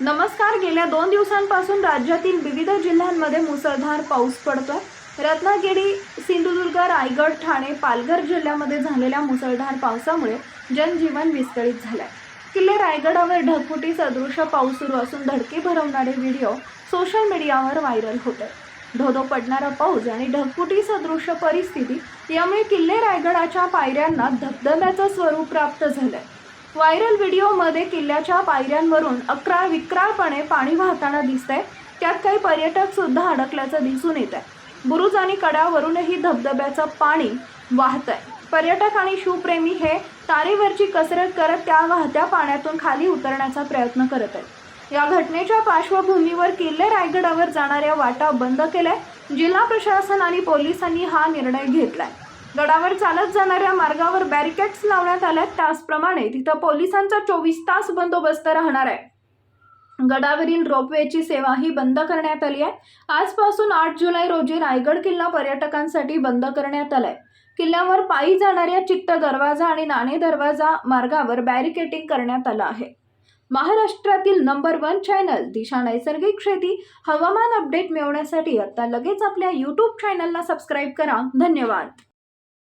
नमस्कार गेल्या दोन दिवसांपासून राज्यातील विविध जिल्ह्यांमध्ये मुसळधार पाऊस पडतोय. रत्नागिरी सिंधुदुर्ग रायगड ठाणे पालघर जिल्ह्यामध्ये झालेल्या मुसळधार पावसामुळे जनजीवन विस्कळीत झालंय. किल्ले रायगडावर ढगफुटी सदृश पाऊस सुरू असून धडकी भरवणारे व्हिडिओ सोशल मीडियावर व्हायरल होत आहे धोधो पडणारा पाऊस आणि ढगफुटी सदृश परिस्थिती यामुळे किल्ले रायगडाच्या पायऱ्यांना धबधब्याचं स्वरूप प्राप्त झालंय. व्हायरल व्हिडिओमध्ये किल्ल्याच्या पायऱ्यांवरून अकरा विक्राळपणे पाणी वाहताना दिसतंय. त्यात काही पर्यटक सुद्धा अडकल्याचं दिसून येत आहे बुरुज आणि कड्यावरूनही धबधब्याचं पाणी वाहत आहे पर्यटक आणि शिवप्रेमी हे तारेवरची कसरत करत त्या वाहत्या पाण्यातून खाली उतरण्याचा प्रयत्न करत आहेत. या घटनेच्या पार्श्वभूमीवर किल्ले रायगडावर जाणाऱ्या वाटा बंद केल्या जिल्हा प्रशासन आणि पोलिसांनी हा निर्णय घेतलाय. गडावर चालत जाणाऱ्या मार्गावर बॅरिकेड्स लावण्यात आल्यात. त्याचप्रमाणे तिथं पोलिसांचा चोवीस तास बंदोबस्त राहणार आहे. गडावरील रोपवेची सेवाही बंद करण्यात आली आहे. आजपासून आठ जुलै रोजी रायगड किल्ला पर्यटकांसाठी बंद करण्यात आलाय. किल्ल्यावर पायी जाणाऱ्या चित्त दरवाजा आणि नाणे दरवाजा मार्गावर बॅरिकेटिंग करण्यात आलं आहे. महाराष्ट्रातील नंबर वन चॅनल दिशा नैसर्गिक शेती हवामान अपडेट मिळवण्यासाठी आता लगेच आपल्या यूट्यूब चॅनलला सबस्क्राईब करा. धन्यवाद.